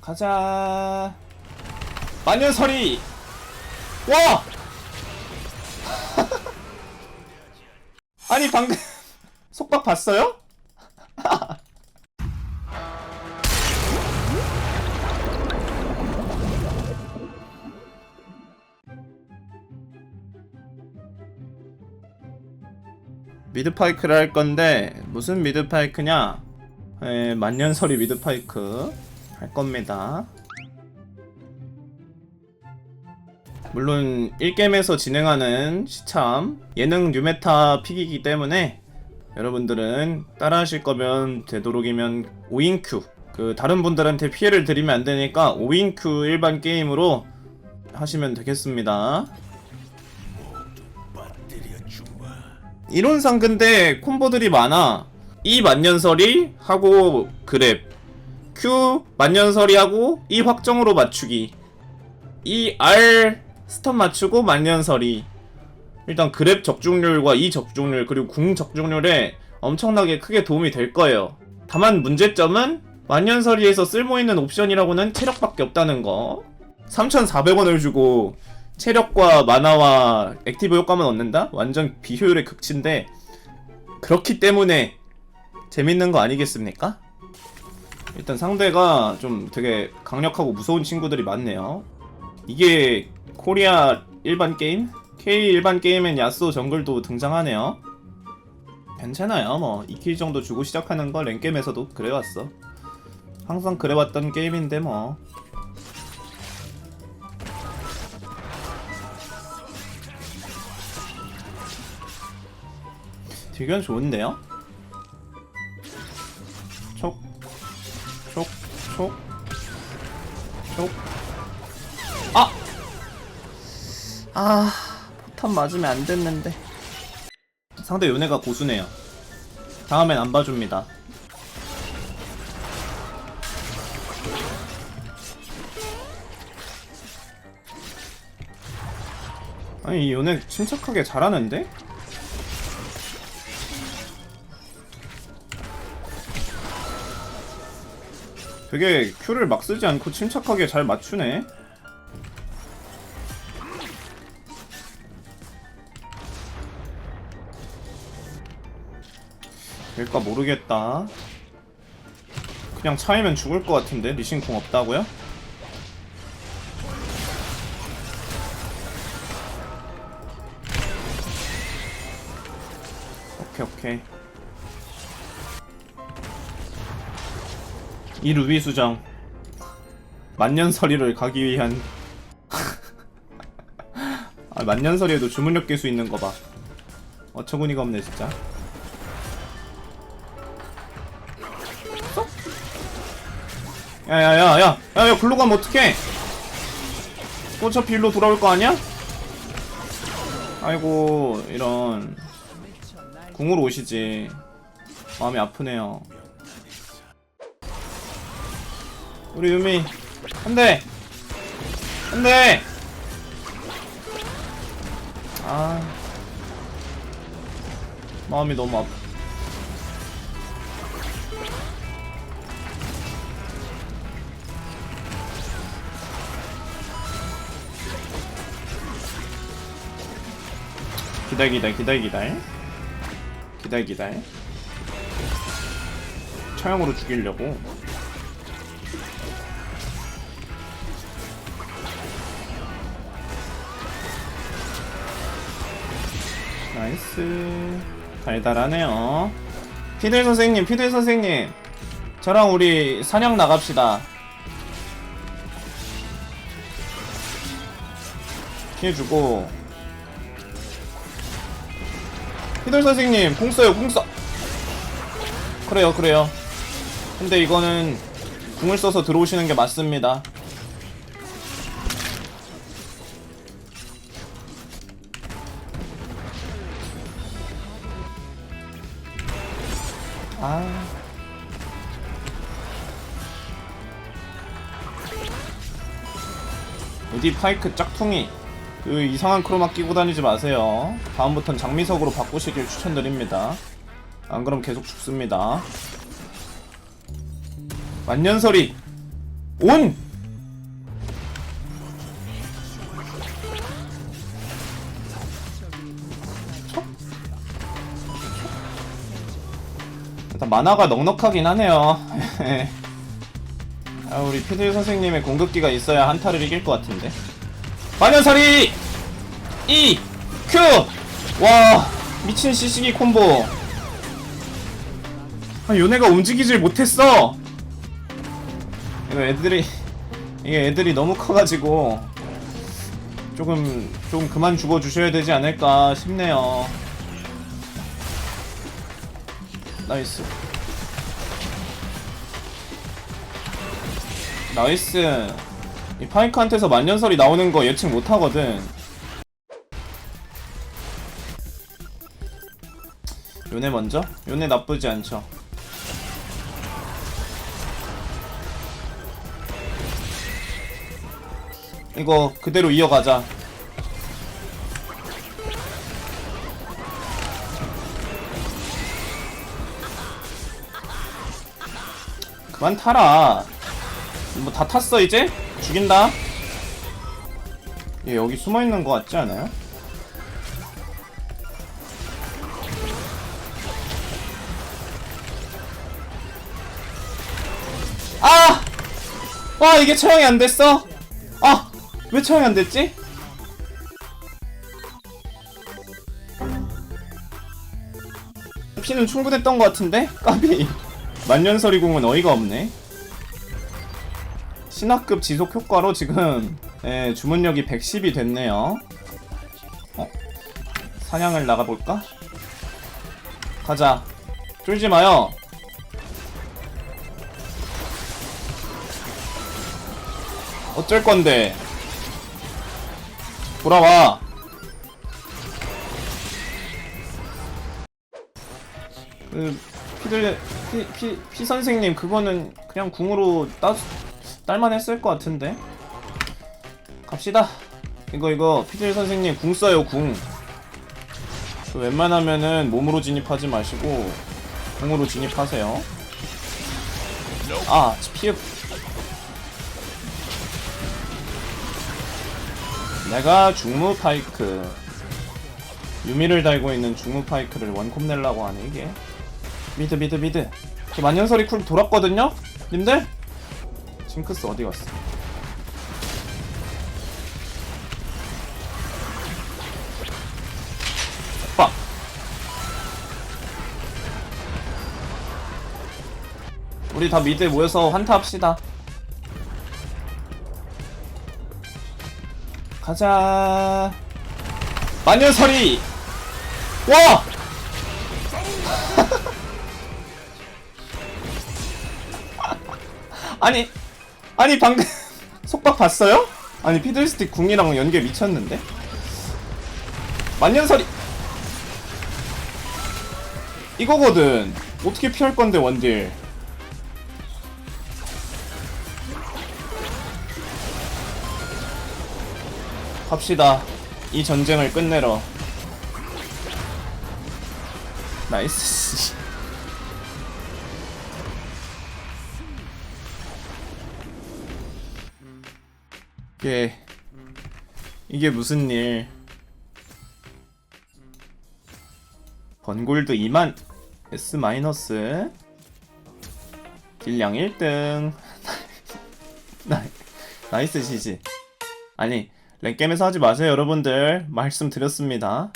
가자. 마녀설이. 와. 아니 방금 속박 봤어요? 미드파이크를 할 건데 무슨 미드파이크냐? 에, 만년설이 미드파이크 할 겁니다. 물론 1게임에서 진행하는 시참 예능 뉴메타 픽이기 때문에 여러분들은 따라 하실 거면 되도록이면 5인큐 그 다른 분들한테 피해를 드리면 안 되니까 5인큐 일반 게임으로 하시면 되겠습니다. 이론상 근데 콤보들이 많아. 이 만년설이 하고 그랩 Q 만년설이 하고 이 확정으로 맞추기 이 R 스턴 맞추고 만년설이 일단 그랩 적중률과 이 적중률 그리고 궁 적중률에 엄청나게 크게 도움이 될 거예요. 다만 문제점은 만년설이에서 쓸모있는 옵션이라고는 체력밖에 없다는 거. 3,400원을 주고 체력과 만화와 액티브 효과만 얻는다? 완전 비효율의 극치인데 그렇기 때문에 재밌는 거 아니겠습니까? 일단 상대가 좀 되게 강력하고 무서운 친구들이 많네요. 이게 코리아 일반 게임? K 일반 게임엔 야스오 정글도 등장하네요. 괜찮아요. 뭐 2킬 정도 주고 시작하는 거 랭겜에서도 그래왔어. 항상 그래왔던 게임인데 뭐. 딜견 좋은데요? 촉, 촉. 아! 아, 포탄 맞으면 안 됐는데. 상대 요네가 고수네요. 다음엔 안 봐줍니다. 아니, 이 요네 침착하게 잘하는데? 되게 큐를 막 쓰지 않고 침착하게 잘 맞추네. 될까 모르겠다. 그냥 차이면 죽을 것 같은데 리신 공 없다고요? 오케이 오케이. 이 루비 수정. 만년설이를 가기 위한. 아 만년설이에도 주문력 깰수 있는 거 봐. 어처구니가 없네 진짜. 야야야야 야야 글로 가면 어떡해? 또 어차피 일로 돌아올 거 아니야? 아이고 이런. 궁으로 오시지. 마음이 아프네요 우리 유미. 안돼 안돼 아. 마음이 너무 아파. 기다려 기다려 기다려 기다려. 기다려 기다려. 처형으로 죽이려고 나이스. 달달하네요. 피들 선생님 피들 선생님. 저랑 우리 사냥 나갑시다. 피해주고. 피들 선생님 궁 써요 궁써. 그래요 그래요. 근데 이거는 궁을 써서 들어오시는 게 맞습니다 아. 어디 파이크 짝퉁이 그 이상한 크로마 끼고 다니지 마세요. 다음부턴 장미석으로 바꾸시길 추천드립니다. 안 그럼 계속 죽습니다. 만년설이 온! 만화가 넉넉하긴 하네요. 아, 우리 피들 선생님의 공격기가 있어야 한타를 이길 것 같은데. 마녀살이! E! Q! 와, 미친 시시기 콤보. 아, 요네가 움직이질 못했어! 이거 애들이, 이게 애들이 너무 커가지고, 조금, 좀 그만 죽어주셔야 되지 않을까 싶네요. 나이스. 나이스. 이 파이크한테서 만년설이 나오는 거 예측 못 하거든. 요네 먼저? 요네 나쁘지 않죠. 이거 그대로 이어가자. 그만 타라. 뭐 다 탔어 이제? 죽인다. 얘 여기 숨어 있는 거 같지 않아요? 아! 와 이게 처형이 안 됐어? 아! 왜 처형이 안 됐지? 피는 충분했던 것 같은데? 까비 만년설이공은 어이가 없네 신화급 지속 효과로 지금 예, 주문력이 110이 됐네요 어? 사냥을 나가볼까? 가자 쫄지 마요 어쩔 건데 돌아와 그 피들 피, 피, 피 선생님 그거는 그냥 궁으로 따 딸만 했을 것 같은데. 갑시다. 이거 이거 피들 선생님 궁 써요 궁. 그 웬만하면은 몸으로 진입하지 마시고 궁으로 진입하세요. 아 피흡 내가 중무 파이크. 유미를 달고 있는 중무 파이크를 원콤 내려고 하네 이게. 미드 미드 미드. 저 만년설이 쿨 돌았거든요? 님들? 징크스 어디 갔어? 빡! 우리 다 미드에 모여서 환타 합시다 가자 마녀설이 와 아니 아니 방금 속박 봤어요? 아니 피들스틱 궁이랑 연계 미쳤는데 만년설이 이거거든 어떻게 피할 건데 원딜 갑시다. 이 전쟁을 끝내러. 나이스. 이게 이게 무슨 일? 번골드 2만 S 마이너스 딜량 1등. 나, 나이스 지지. 아니 랭겜에서 하지 마세요 여러분들. 말씀드렸습니다